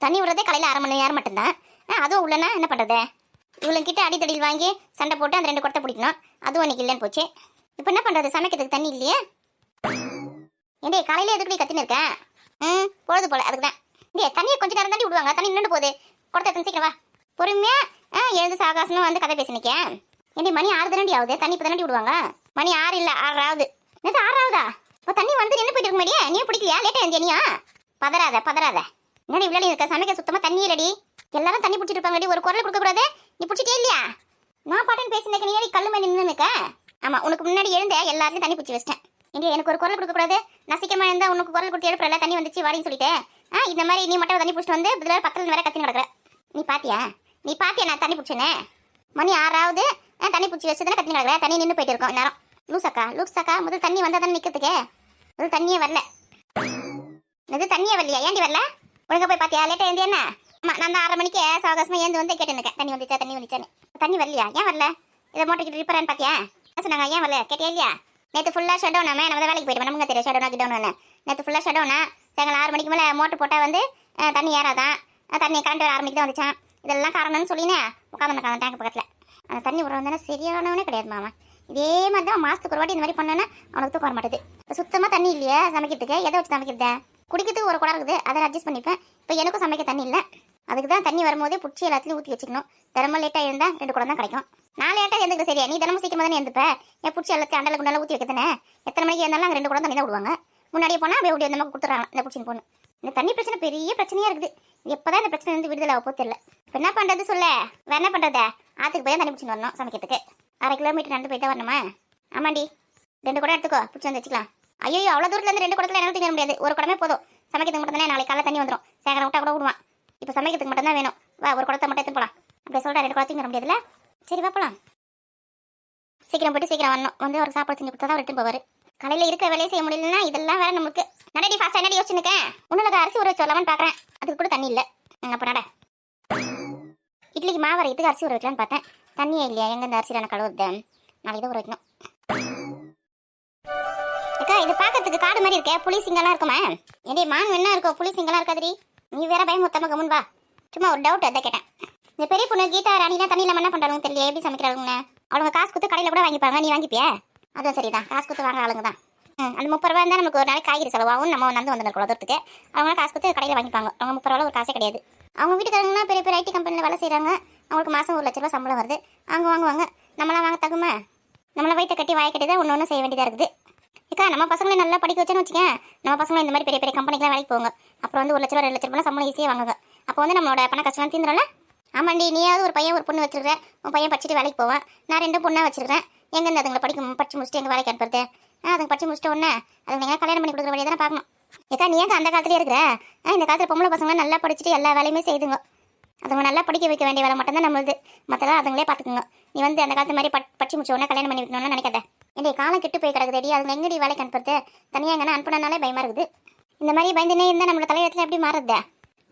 தண்ணி விடுறதே காலையில் அரை மணி நேரம் மட்டும்தான். ஆ, அதுவும் உள்ளனா? என்ன பண்ணுறது இவளுங்கிட்ட அடித்தடியில் வாங்கி சண்டை போட்டு அந்த ரெண்டு குடத்தை பிடிக்கணும். அதுவும் அன்னைக்கு இல்லைன்னு போச்சு. இப்போ என்ன பண்ணுறது சமைக்கிறதுக்கு தண்ணி இல்லையே? ஏண்டே காலையில் எதுக்கு கத்தின்னு இருக்கேன் ம் பொழுது போல அதுக்கு தான் இங்கே தண்ணியை கொஞ்சம் நேரம் தாண்டி விடுவாங்க. தண்ணி நின்று போகுது. குடத்தை எடுத்து சீக்கிரம் வா. பொறுமையா ஆ எழுந்து சாகாசனும் வந்து கதை பேசி நிற்க ஏண்டி மணி ஆறு தானடி ஆகுது? தண்ணி இப்போ தானடி விடுவாங்க? மணி ஆறு இல்லை ஆறு ஆகுது நேற்று ஆறு ஆகுதா இப்போ தண்ணி வந்து நின்று போயிட்டு இருக்க மாதிரியே நீ பிடிக்கலையா? லேட்டாக எழுந்தியா பதறாத பதறாத. என்னடி இவ்வளோ இருக்க சமைக்க சுத்தமாக தண்ணி இல்லடி. எல்லாரும் தண்ணி பிடிச்சிட்டு இருப்பாங்கடி. ஒரு குரல் கொடுக்கக்கூடாது. நீ பிடிச்சிட்டே இல்லையா? நான் பாட்டுன்னு பேசினேன் நீ கல் கல்லு மேலே நின்று நிற்க ஆமாம் உனக்கு முன்னாடி எழுந்த எல்லாத்தையும் தண்ணி பிடிச்சி வச்சிட்டேன். இங்கே எனக்கு ஒரு குரல் கொடுக்கக்கூடாது. நான் சீக்கிரமா இருந்தால் உனக்கு குரல் கொடுத்து எழுப்புறல தண்ணி வந்துச்சு வாடின்னு சொல்லிட்டு. ஆ இந்த மாதிரி நீ மட்டும் தண்ணி பிடிச்சிட்டு வந்து இதில் பக்கத்தில் வேற கத்தி நடக்கிற நீ பாத்தியா? நீ பாத்தியா நான் தண்ணி பிடிச்சேனே மணி ஆறாவது. ஆ, தண்ணி பிடிச்சி வச்சு தானே கத்தி நடக்கிற தண்ணி நின்று போயிட்டு இருக்கோம் நேரம் லூஸ் அக்கா முதல் தண்ணி வந்தால் தானே நிற்கிறதுக்கே முதல் தண்ணியே வரல. இது தண்ணியே வரலையா? ஏண்டி வரல? ஒழுங்கா போய் பார்த்தியா லேட்டாக ஏந்தி என்ன? நான் தான் ஆறரை மணிக்கு சாவகாசமாக ஏந்து வந்து கேட்டு தண்ணி வந்துச்சா தண்ணி வந்துச்சான்னு. தண்ணி வரலையா? ஏன் வரல? இதை மோட்டர் ரிப்பேரான்னு பாத்தியா? பார்த்தியா சொன்னாங்க? ஏன் வரல? கேட்டியா இல்லையா? நேற்று ஃபுல்லாக ஷட் டவுன் நம்ம வேலைக்கு போயிட்டு நமக்கு தெரியும் ஷட் டவுன் கிட்டவுனு நேற்று ஃபுல்லாக ஷட் டவுனா சாயங்காலம் ஆறு மணிக்கு மேலே மோட்டர் போட்டால் வந்து தண்ணி ஏறாதான். தண்ணி கரண்ட் ஆறு மணிக்கு தான் வந்துச்சான் இதெல்லாம் காரணம்னு சொல்லினே உட்காந்து அந்த டேங்க் பக்கத்தில். அந்த தண்ணி விட வந்தானே சரியானவனே கிடையாது மாமா. இதே மாதிரி தான் மாதத்துக்கு ஒரு வாட்டி இந்த மாதிரி பண்ணோன்னா அவனுக்கு தூக்க வர மாட்டேது சுத்தமாக தண்ணி இல்லையே சமைக்கிறதுக்கு? எதை வச்சு சமைக்கிறது? குடிக்கிறதுக்கு ஒரு குடம் இருக்குது அதை அட்ஜஸ்ட் பண்ணிப்பேன். இப்போ எனக்கும் சமைக்க தண்ணி இல்லை. அதுக்கு தான் தண்ணி வரும்போதே பிடிச்சி எல்லாத்தையும் ஊற்றி வச்சுக்கணும். தினமும் லேட்டாக இருந்தால் ரெண்டு குடம் தான் கிடைக்கும். நான் லேட்டாக எழுந்துக்க சரியா? நீ தினமும் சீக்கிரமாக தானே எழுந்துப்ப? என் பிடிச்சி எல்லாத்தையும் அண்டல குண்டால ஊற்றி வைக்க தானே எத்தனை மணிக்கு இருந்தாலும் அங்கே ரெண்டு குடம் தண்ணி தான் விடுவாங்க. முன்னாடியே போனால் அப்படியே ஓடி அந்த மாதிரி கொடுத்துறாங்க இந்த பிடிச்சின்னு போகணும் இந்த தண்ணி பிரச்சனை பெரிய பிரச்சனையாக இருக்குது. எப்போதான் இந்த பிரச்சனை வந்து விடுதலை ஆக தெரியல. இப்போ என்ன பண்ணுறது சொல்ல? வேற என்ன பண்ணுறத ஆற்றுக்கு போய் தான் தண்ணி பிடிச்சின்னு வரணும் சமைக்கிறதுக்கு. அரை கிலோமீட்டர் நடந்து போய் தான் வரணுமா? ஆமாண்டி. ரெண்டு குடம் எடுத்துக்கோ. பிடிச்சி வந்து வச்சுக்கலாம். ஐயோ அவ்வளோ தூரத்துல இருந்து ரெண்டு குடத்துல எனக்கு தூங்க முடியாது. ஒரு குடமே போதும். சமைக்கிறதுக்கு மட்டும் தானே நாளைக்கு காலை தண்ணி வந்துடும் சேகரம் விட்டா கூட விடுவான். இப்போ சமைக்கிறதுக்கு மட்டும் தான் வேணும். வா ஒரு குடத்தை மட்டும் எடுத்து போலாம். அப்படி சொல்லிட்டு ரெண்டு குடத்தையும் வர முடியாதுல்ல? சரி வா போலாம். சீக்கிரம் போயிட்டு சீக்கிரம் வரணும். வந்து ஒரு சாப்பாடு செஞ்சு கொடுத்தா தான் எடுத்து போவார். காலையில் இருக்க வேலையை செய்ய முடியலன்னா இதெல்லாம் வேற நமக்கு நடடி ஃபாஸ்ட் என்னடி யோசிச்சுருக்கேன் உன்னோட அரிசி ஊற வச்சு பார்க்குறேன் அதுக்கு கூட தண்ணி இல்லை. அப்போ நட. இட்லிக்கு மாவு வரையத்துக்கு அரிசி ஊற வைக்கலான்னு பார்த்தேன். தண்ணியே இல்லையா? எங்க இந்த அரிசி நான் கழுவுறது? நாளைக்கு தான் ஊற வைக்கணும். இது பாக்கிறதுக்கு காடு மாதிரி இருக்க. புலி சிங்கெல்லாம் இருக்குமா. என்னடி மான் என்ன இருக்கும் புலி சிங்கம்லாம் இருக்காதுடி. நீ வேற பயம் மொத்தமாக கம்முன் வா. சும்மா ஒரு டவுட் அதை கேட்டேன். இந்த பெரிய பொண்ணு கீதா ராணிலாம் தண்ணியில என்ன பண்ணுறாங்க தெரியல எப்படி சமைக்கிறாங்க அவங்க காசு கொடுத்து கடையில் கூட வாங்கிப்பாங்க. நீ வாங்கிப்பியா? அதுவும் சரிதான். காசு கொடுத்து வாங்குற ஆளுங்க தான். அந்த முப்பது ரூபா இருந்தால் நமக்கு ஒரு நாளைக்கு காய்கறி செலவாகும் நம்ம நடந்து வந்து தூரத்துக்கு. அவங்க காசு கொடுத்து கடையில் வாங்கிப்பாங்க. அவங்க முப்பது ரூபா ஒரு காசே கிடையாது. அவங்க வீட்டுக்காரங்கன்னா பெரிய பெரிய ஐடி கம்பெனியில் வேலை செய்கிறாங்க அவங்களுக்கு மாதம் ஒரு லட்ச ரூபா சம்பளம் வருது. அவங்க வாங்குவாங்க. நம்மளாம் வாங்க தகுமா? நம்மளை வயிற்ற கட்டி வாய் கட்டி தான் ஒன்று ஒன்று செய்ய வேண்டியதாக இருக்குது. இக்கா நம்ம பசங்களை நல்லா படிக்க வச்சேன்னு வச்சுக்கேன் நம்ம பசங்களை இந்த மாதிரி பெரிய பெரிய கம்பெனிக்கெலாம் வேலைக்கு போங்க. அப்புறம் வந்து ஒரு லட்ச ரூபா ரெண்டு லட்ச ரூபா சம்பளம் ஈஸியாக வாங்குங்க. அப்போ வந்து நம்மளோட பண கஷ்டம் தீந்துடும்ல ஆமாண்டி நீயாவது ஒரு பையன் ஒரு பொண்ணு வச்சிருக்கேன் உன் பையன் படிச்சுட்டு வேலைக்கு போவான். நான் ரெண்டு பொண்ணாக வச்சிருக்கேன் எங்கேருந்து அதுங்களை படிக்க படிச்சு முடிச்சுட்டு எங்கள் வேலைக்கு அனுப்புறது? ஆ அதுங்க படிச்சு முடிச்சிட்ட உடனே அதுங்க நீங்கள் கல்யாணம் பண்ணி கொடுக்குற வழியை தானே பார்க்கணும். ஏக்கா நீ ஏங்க அந்த காலத்துலேயே இருக்கிற? ஆ இந்த காலத்தில் பொம்பளை பசங்களை நல்லா படிச்சுட்டு எல்லா வேலையுமே செய்துங்க. அதுங்க நல்லா படிக்க வைக்க வேண்டிய வேலை மட்டும்தான் நம்மளுது. மற்றதான் அதுங்களே பார்த்துக்குங்க. நீ வந்து அந்த காலத்து மாதிரி பட் படிச்சு முடிச்ச உடனே கல்யாணம் பண்ணி வைக்கணும்னு நினைக்காத. என்னுடைய காலம் கெட்டு போய் கிடக்குதுடி அதுங்க எங்கடி வேலைக்கு அனுப்புறது? தனியாக எங்கன்னா அனுப்பினாலே பயமாக இருக்குது. இந்த மாதிரி பயந்துனே இருந்தால் நம்மளோட தலையத்தில் எப்படி மாறுறது?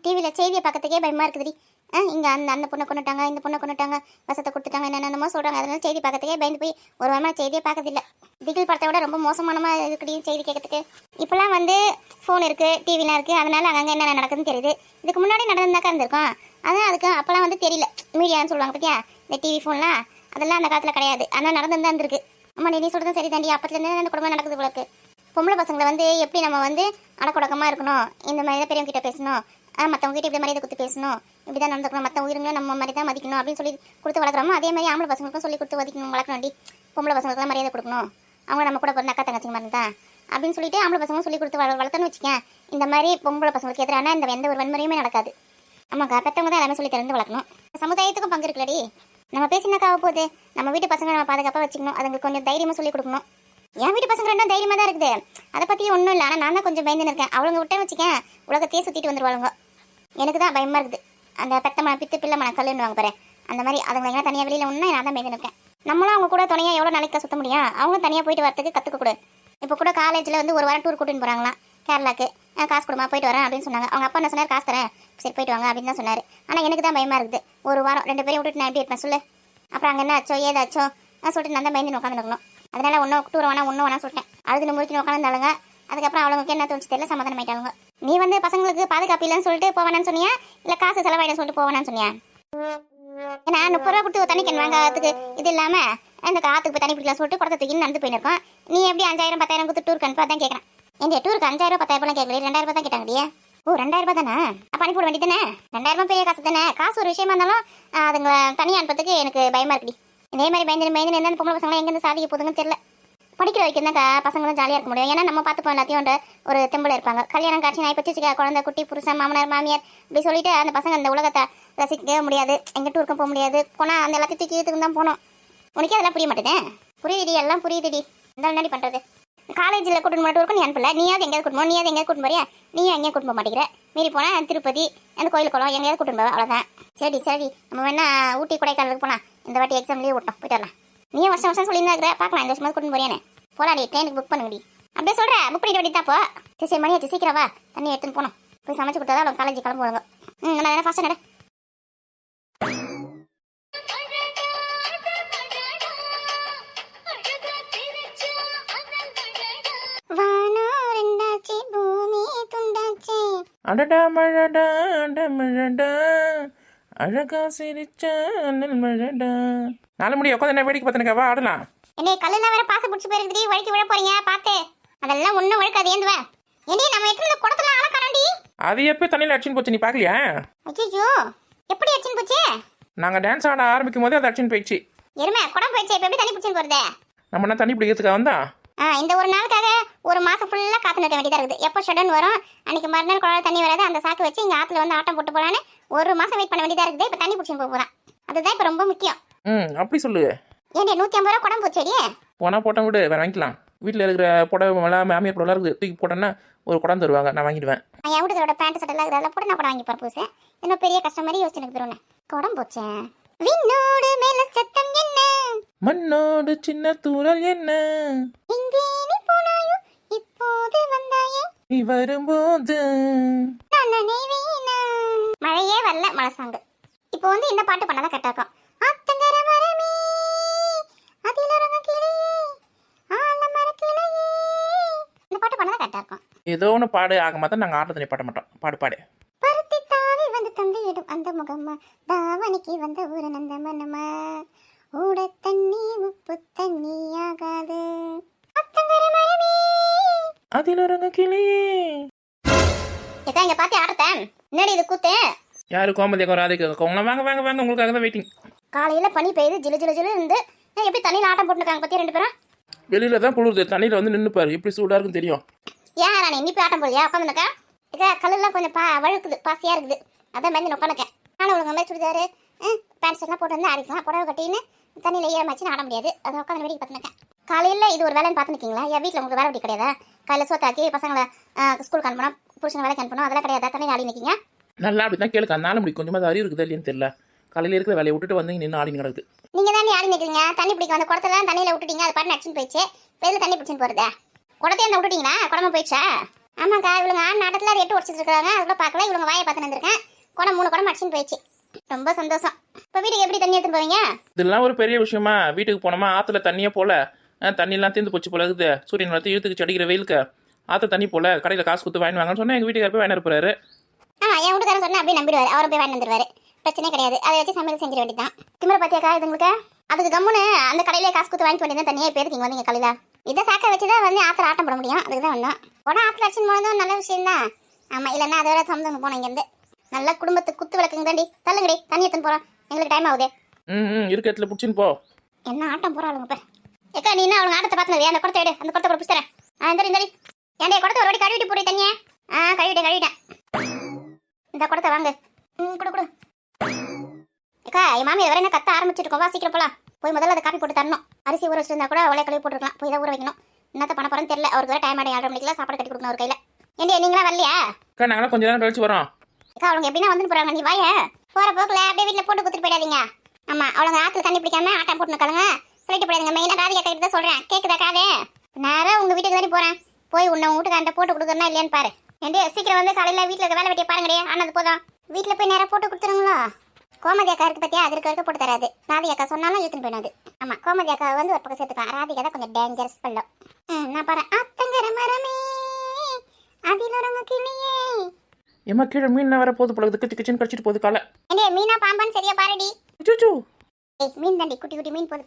டிவியில் செய்தியை பார்க்கறதுக்கே பயமாக இருக்குதுடி. ஆ இங்கே அந்த அந்த பொண்ணை கொண்டுட்டாங்க இந்த பொண்ணை கொண்டுட்டாங்க வசத்தை கொடுத்துட்டாங்க என்னென்னமோ சொல்கிறாங்க அதனால செய்தி பார்க்கறதுக்கே பயந்து போய் ஒரு வாரமாக செய்தியே பார்க்கறதில்ல. திகில் படத்தை விட ரொம்ப மோசமானமா இருக்குடி செய்தி கேட்கறதுக்கு. இப்போலாம் வந்து ஃபோன் இருக்குது டிவிலாம் இருக்குது அதனால அங்கங்கே என்னென்ன நடக்குதுன்னு தெரியுது. இதுக்கு முன்னாடி நடந்தாக்கா இருந்திருக்கும். அதான் அதுக்கு அப்போலாம் வந்து தெரியல. மீடியான்னு சொல்லுவாங்க பார்த்தியா இந்த டிவி ஃபோன்லாம் அதெல்லாம் அந்த காலத்தில் கிடையாது. ஆனால் நடந்து தான் இருந்திருக்கு. அம்மா நீ சொல்கிறது சரி தாண்டி அப்பத்துலேருந்து அந்த குடும்பம் நடக்குது உங்களுக்கு பொம்பளை பசங்களை வந்து எப்படி நம்ம வந்து அடக்கொடக்கமாக இருக்கணும்? இந்த மாதிரி தான் பெரியவங்க கிட்ட பேசணும். மற்றவங்க கிட்ட இப்படி மரியாதை கொடுத்து பேசணும். இப்படி தான் நடந்துக்கணும். மற்ற உயிரினங்களை நம்ம மாதிரி தான் மதிக்கணும் அப்படின்னு சொல்லி கொடுத்து வளர்க்குறோமோ அதே மாதிரி ஆம்பளை பசங்களுக்கும் சொல்லி கொடுத்து வதிக்கணும் வளர்க்கணும்டி. பொம்பளை பசங்களுக்குலாம் மரியாதை கொடுக்கணும். அவங்க நம்ம கூட பிறந்த அக்கா தங்கச்சி மாதிரி தான். அப்படின்னு சொல்லிட்டு ஆம்பளை பசங்களும் சொல்லி கொடுத்து வள வளர்த்தன்னு வச்சுக்கேன். இந்த மாதிரி பொம்பளை பசங்களுக்கு எதிரான இந்த எந்த ஒரு வன்முறையுமே நடக்காது. ஆமாக்கா பெற்றவங்க தான் எல்லாமே சொல்லி திறந்து வளர்க்கணும். சமுதாயத்துக்கும் பங்கு இருக்குல்லடி. நம்ம பேசினாக்கா ஆக போகுது? நம்ம வீட்டு பசங்க நம்ம பாதுகாப்பாக வச்சுக்கணும். அதுங்களுக்கு கொஞ்சம் தைரியமாக சொல்லி கொடுக்கணும். என் வீட்டு பசங்க ரெண்டும் தைரியமாக தான் இருக்குது. அதை பற்றியும் ஒன்றும் இல்லை. ஆனால் நான் தான் கொஞ்சம் பயந்துன்னு இருக்கேன். அவளுங்க விட்டேன்னு வச்சுக்கேன் உலகத்தையே சுற்றிட்டு வந்துருவாளுங்க. எனக்கு தான் பயமாக இருக்குது. அந்த பெத்த மன பித்து பிள்ளை மன கல்லுன்னு பாரு. அந்த மாதிரி அதுங்களை எங்கே தனியாக வெளியில் ஒன்றா நான் தான் பயந்துன்னு இருக்கேன். நம்மளும் அவங்க கூட துணையாக எவ்வளோ நாளைக்கு சுத்த முடியும்? அவங்க தனியாக போயிட்டு வரதுக்கு கற்றுக்கக்கூடாது இப்போ கூட காலேஜில் வந்து ஒரு வாரம் டூர் கூட்டின்னு போகிறாங்களாம் கேரளாக்கு. காசு கொடுமா போயிட்டு வரேன் அப்படின்னு சொன்னாங்க. அவங்க அப்பா என்ன சொன்னார்? காசு தரேன். சரி போயிட்டு வாங்க அப்படின்னு தான் சொன்னார். ஆனால் எனக்கு தான் பயமாக இருக்குது. ஒரு வாரம் ரெண்டு பேரும் விட்டுட்டு நான் எப்படி இருப்பேன்? சொல்லு. அப்புறம் அங்கே என்ன ஆச்சோ ஏதாச்சோ? நான் சொல்லிட்டு நான் தான் பயந்து உட்காந்துருக்கணும் அதனால ஒன்றும் டூர் வேணா ஒன்றும் வேணா சொல்லிட்டேன். அழுதுன்னு முடிக்கணும் உட்காந்துருந்தாலுங்க அதுக்கப்புறம் அவளுங்களுக்கு என்ன தோணுச்சு தெரியல சமாதானம் ஆயிட்டாங்க நீ வந்து பசங்களுக்கு பாதுகாப்பு இல்லைன்னு சொல்லிட்டு போவேனான்னு சொன்னியா? இல்லை காசு செலவாயிடும் சொல்லிட்டு போவேனான்னு சொன்னியா? ஏன்னா முப்பது ரூபா கொடுத்து தண்ணி கேன் வாங்கிறதுக்கு இது இல்லாம இந்த காத்துக்கு போய் தண்ணி பிடிக்கலாம் சொல்லிட்டு குடத்தை தூக்கி நடந்து போயிருக்கோம் நீ எப்படி அஞ்சாயிரம் பத்தாயிரம் கொடுத்து டூருக்கு அனுப்பா தான் கேட்குறேன் இந்த டூருக்கு அஞ்சாயிரம் பத்தாயிரம் ரூபாய் கேட்கல ரெண்டாயிரம் ரூபாய் தான் கேட்டாங்கடியே. ஓ ரெண்டாயிரம் ரூபாய் தானே? அப்ப அனுப்பி விட வேண்டியதானே ரெண்டாயிரம் ரூபாய் பெரிய காசு தானே? காசு ஒரு விஷயமா இருந்தாலும் அதுங்க தனியாக அனுப்புறதுக்கு எனக்கு பயமா இருக்குடி. இதே மாதிரி பயந்து பயந்து எந்த பொம்பளை பசங்க எங்கேருந்து சாதிக்க போதுங்கன்னு தெரியல. படிக்கிற வரைக்கும் தான் பசங்களும் ஜாலியாக இருக்க முடியும். ஏன்னா நம்ம பார்த்துப்போம் எல்லாத்தையும் ஒரு தெம்பில் இருப்பாங்க. கல்யாணம் காட்சி நான் இப்போ குழந்தை குட்டி புருஷன் மாமனார் மாமியார் இப்படி சொல்லிட்டு அந்த பசங்க அந்த உலகத்தை ரசிக்கவே முடியாது. எங்கள் டூருக்கும் போக முடியாது. போனால் அந்த எல்லாத்தையும் தூக்கி தான் போகணும் உனக்கே அதெல்லாம் புரிய மாட்டேதே? புரியுதுடி எல்லாம் புரியுதுடி. இந்த என்னடி பண்ணுறது காலேஜில் கூட்டிட்டு மட்டும் இருக்கும் நீ அனுப்பல. நீயாவது எங்கேயாவது கூட்டு போ. நீயாவது எங்கேயாவது கூட்டு போறியா? நீயும் எங்கேயும் கூட்டு போக மாட்டேங்கிற? மீறி போனால் திருப்பதி அந்த கோயில் குளம் எங்கேயாவது கூட்டு போவா. அவ்வளோதான் சரி சரி. நம்ம வேணா ஊட்டி கொடைக்கானலுக்கு போகலாம் இந்த வாட்டி எக்ஸாம் லீவ் விட்டோம். போயிட்டு வரலாம். நீயும் வருஷம் வருஷம் சொல்லியிருந்தா இருக்கிற பார்க்கலாம். இந்த வருஷமாவது கூட்டு போறியானே போலாடி. ட்ரெயினுக்கு புக் பண்ணுங்கடி. அப்படியே சொல்கிறேன் புக் பண்ணிட்டு வேண்டியதா போ. சரி சரி மணி ஆச்சு. சீக்கிரம் வா. தண்ணி எடுத்துன்னு போனோம் போய் சமைச்சு கொடுத்தா தான் காலேஜ் கிளம்புவாங்க. ம் நான் ஃபாஸ்ட்டாக அடடா மழடா அட மழடா. அழகா சிரிச்சா அண்ணல் மழடா. நாலு முடி உட்காந்து என்ன வேடிக்கை பார்த்துனுக்கா வா ஆடலாம் என்னே கல்லுலாம் வேற பாச பிடிச்சி போயிருக்குடி வழுக்கி விழ போறீங்க பார்த்து அதெல்லாம் ஒன்றும் வழுக்காது ஏந்துவ. ஏண்டி நம்ம எத்தனை குடத்துல ஆள காணோண்டி அது எப்போ தண்ணியில் அடிச்சுன்னு போச்சு நீ பார்க்கலையா? அச்சோ எப்படி அடிச்சுன்னு போச்சு? நாங்கள் டான்ஸ் ஆட ஆரம்பிக்கும் போதே அது அடிச்சுன்னு போயிடுச்சு. எருமை குடம் போயிடுச்சு இப்போ எப்படி தண்ணி பிடிச்சின்னு போறது? நம்ம என்ன தண்ணி பிடிக்கிறதுக்காக வந்தா? இந்த ஒரு நாளுக்காக ஒரு மாசம் ஃபுல்லா காத்து நிற்க வேண்டியதா இருக்குது. எப்போ ஷடன் வரும்? அன்னைக்கு மறுநாள் குழாய் தண்ணி வராது. அந்த சாக்கு வச்சு இங்க ஆத்துல வந்து ஆட்டம் போட்டு போலான்னு ஒரு மாசம் வெயிட் பண்ண வேண்டியதா இருக்குது. இப்போ தண்ணி பிடிச்சின்னு போக போறான். அதுதான் இப்போ ரொம்ப முக்கியம். ம் அப்படி சொல்லு. ஏண்டி நூத்தி ஐம்பது ரூபா குடம் போச்சேடி? போனால் போட்டோம் விடு வேறு வாங்கிக்கலாம். வீட்டில் இருக்கிற புடவை எல்லாம் மாமியார் புடவை இருக்குது. தூக்கி போட்டோன்னா ஒரு குடம் தருவாங்க நான் வாங்கிடுவேன். நான் என் வீட்டுக்காரோட பேண்ட் சட்டை எல்லாம் அதெல்லாம் போட்டு நான் கூட வாங்கி புதுசு. இன்னும் பெரிய கஷ்டம் மாதிரி யோசிச்சு எனக்கு தருவேன் குடம் போச்சேன் விண்ணோடு மேல சத்தம் மண்ணோடு சின்ன தூரல் என்ன? எங்கே நீ போனாயோ இப்போது வந்தாயே. நீ வரும்போது. நான் நினைவேனா மழையே வரல மழை சாங்கு. இப்போ வந்து இந்த பாட்டு பண்ணாதான் கரெக்டா இருக்கும். ஆத்தங்கர மரமே அதில் உறங்க கிளியே ஆலமர கிளையே. இந்த பாட்டு பண்ணாதான் கரெக்டா இருக்கும். ஏதோ ஒன்று பாடு ஆக மாட்டோம் நாங்கள் ஆட்ட தண்ணி பாட மாட்டோம். பாடு பாடு. பருத்தி தாவி வந்து தந்தையிடும் அந்த முகம்மா. தாவணிக்கு வந்த ஒரு நந்த மனமா ஊட தண்ணி உப்பு தண்ணி ஆகாது. அதில் இறங்க கிளியே ஏக்கா இங்க பாத்தி ஆட்டத்தை என்னடி இது கூத்து? யாரு கோமதியா ராதிகா உங்களை வாங்க வாங்க வாங்க உங்களுக்காக தான் வெயிட்டிங் காலையில பனி பெய்யுது ஜிலு ஜிலு ஜிலு இருந்து எப்படி தண்ணியில ஆட்டம் போட்டுருக்காங்க பத்தி ரெண்டு பேரும்? வெளியில தான் குளிருது. தண்ணியில் வந்து நின்று பாரு. எப்படி சூடாக இருக்குன்னு தெரியும். ஏன் நான் இன்னி போய் ஆட்டம் போடலையா? உட்காந்துருக்கேன் ஏக்கா கல்லெல்லாம் கொஞ்சம் பா வழுக்குது பாசியா இருக்குது. அதான் பயந்து உட்காந்துக்கேன் நானும் ஒழுங்கு மாதிரி சுடிதாரு பேண்ட் ஷர்ட்லாம் போட்டு வந்து ஆடிக்கலாம் புடவை கட்டின்னு தண்ணியில் ஈரமாச்சு ஆட முடியாது. அதை உட்காந்து வேடிக்கை பார்த்துருக்கேன் காலையில் இது ஒரு வேலைன்னு பார்த்துருக்கீங்களா என் வீட்டில் உங்களுக்கு வேலை அப்படி கிடையாதா? காலையில் சோத்தாக்கி பசங்களை ஸ்கூலுக்கு அனுப்பணும் புருஷன் வேலைக்கு அனுப்பணும் அதெல்லாம் கிடையாதா? தண்ணியில் ஆடி நிற்கிங்க நல்லா அப்படி தான் கேளுக்கா நாலு மணி கொஞ்சமாக அறிவு இருக்குதா இல்லையான்னு தெரியல. காலையில் இருக்கிற வேலையை விட்டுட்டு வந்து நின்று ஆடி கிடக்குது. நீங்க தான் ஆடி நிக்கிறீங்க. தண்ணி பிடிக்க வந்த குடத்தெல்லாம் தண்ணியில விட்டுட்டீங்க. அது பாட்டு நடிச்சுன்னு போயிடுச்சு. பெரிய தண்ணி பிடிச்சின்னு போறதே? குடத்தையும் அந்த விட்டுட்டீங்களா? குடமா போயிடுச்சா? ஆமாக்கா இவளுங்க ஆடு நாட்டத்துல எட்டு உடச்சிட்டு இருக்காங்க அதுக்குள்ள பார்க்கல இவங்க வாயை பார்த்து வந்திருக்கேன். குடம் மூணு குடம் அடிச்சுன்னு போயிடுச்சு. ரொம்ப சந்தோஷம். இப்போ வீட்டுக்கு எப்படி தண்ணி எடுத்துட்டு போவீங்க இதெல்லாம் ஒரு பெரிய விஷயமா. வீட்டுக்கு போனோமா ஆற்றுல தண்ணியே போல. அஹ், தண்ணியெல்லாம் தீர்ந்து போச்சு போல இருக்குது. சூரியன் வளர்த்து இழுத்துக்கு அடிக்கிற வெயிலுக்கு. ஆற்ற தண்ணி போல. கடையில் காசு கொடுத்து வாங்கி வாங்கன்னு சொன்னால் எங்கள் வீட்டுக்கார போய் வாங்கி இருப்பாரு ஆமா என் வீட்டுக்காரன் சொன்னா அப்படியே நம்பிடுவாரு. அவரை போய் வாங்கி வந்துருவாரு. பிரச்சனை கிடையாது. அதை வச்சு சமையல் செஞ்சிட வேண்டியதான் திமிர பாத்தியாக்கா இது உங்களுக்கு? அதுக்கு கம்முன்னு அந்த கடையிலே காசு கொடுத்து வாங்கிட்டு வேண்டியதான் தனியாக இப்போ எதுக்கு வந்தீங்க காலையில? இதை சாக்க வச்சு தான் வந்து ஆத்துல ஆட்டம் போட முடியும். அதுக்கு தான் வந்தோம். உடனே ஆத்துல அடிச்சுன்னு போனதும் நல்ல விஷயம் தான் ஆமா இல்லைன்னா அதை வேற சமந்தவங்க போனோம் இங்கேருந்து. நல்ல குடும்பத்துக்கு குத்து விளக்குங்க தாண்டி தள்ளுங்கடி தண்ணி எடுத்துன்னு போறோம். எங்களுக்கு டைம் ஆகுது. ம் ம் இருக்க இடத்துல பிடிச்சின்னு போ. என்ன ஆட்டம் போறாளுங்க இப்ப ஏக்கா நீ என்ன அவங்க ஆட்டத்தை பார்த்து அந்த குடத்தை எடு அந்த குடத்தை கூட பிடிச்சிறேன் ஆ இந்த இந்த ஏன்டா குடத்தை ஒரு வாட்டி கழுவிட்டு போறீ தண்ணியா. ஆ கழுவிட்டேன் கழுவிட்டேன். இந்த குடத்தை வாங்க. ம் கொடு கொடு. ஏக்கா என் மாமி வேற என்ன கத்த ஆரம்பிச்சிருக்கோம் வா சீக்கிரம் போலாம். போய் முதல்ல அதை காப்பி போட்டு தரணும். அரிசி ஊற வச்சிருந்தா கூட அவளே கழுவி போட்டுருக்கலாம். போய் தான் ஊற வைக்கணும். என்னத்த பண்ண போறேன்னு தெரியல. அவருக்கு வேற டைம் ஆடி ஆறு மணிக்கெல்லாம் சாப்பாடு கட்டி கொடுக்கணும் ஒரு கையில. ஏண்டி நீங்களா வரலையா? அக்கா நாங்களாம் கொஞ்ச நேரம் கழிச்சு வரோம். அக்கா அவங்க எப்படின்னா வந்து போறாங்க. நீ வாய. போற போக்குல அப்படியே வீட்டுல போட்டு கொடுத்துட்டு போயிடாதீங்க. ஆமா அவளுங்க ஆத்துல தண்ணி பிடிக்காம ஆட்டம் போட்டு நிக்காளுங்க சொல்லிட்டு போயிடாதீங்க. மெயினா ராதிகா கிட்ட தான் சொல்றேன்? கேக்குதா காதே? நேரம் உங்க வீட்டுக்கு தானே போறேன். போய் உன்னை உங்க வீட்டுக்காண்ட போட்டு கொடுக்கறனா இல்லையான்னு பாரு. ஏண்டி சீக்கிரம் வந்து காலையில வீட்டுல இருக்க வேலை வெட்டிய பாருங்கடே. ஆனது போதும். வீட்டுல போய் நேரம் போட்டு கொடுத்துருங்களா? கோமதி அக்கா இருக்கு பத்தியா? அதற்கு வரைக்கும் போட்டு தராது. ராதிகா அக்கா சொன்னாலும் எடுத்துன்னு போயிடாது. ஆமா கோமதி அக்கா வந்து ஒரு பக்கம் சேர்த்துக்கலாம் ராதிகா தான் கொஞ்சம் டேஞ்சரஸ் பல்லம் ம் நான் பாரு. அத்தங்கர மரமே அதில் உறங்க கிளியே. ஏமா கீழே மீன் வர போது போல கிச்சு கிச்சன் கடிச்சிட்டு போகுது காலை. மீனா பாம்பான்னு சரியா பாருடி. மீன் தாண்டி குட்டி குட்டி மீன் போது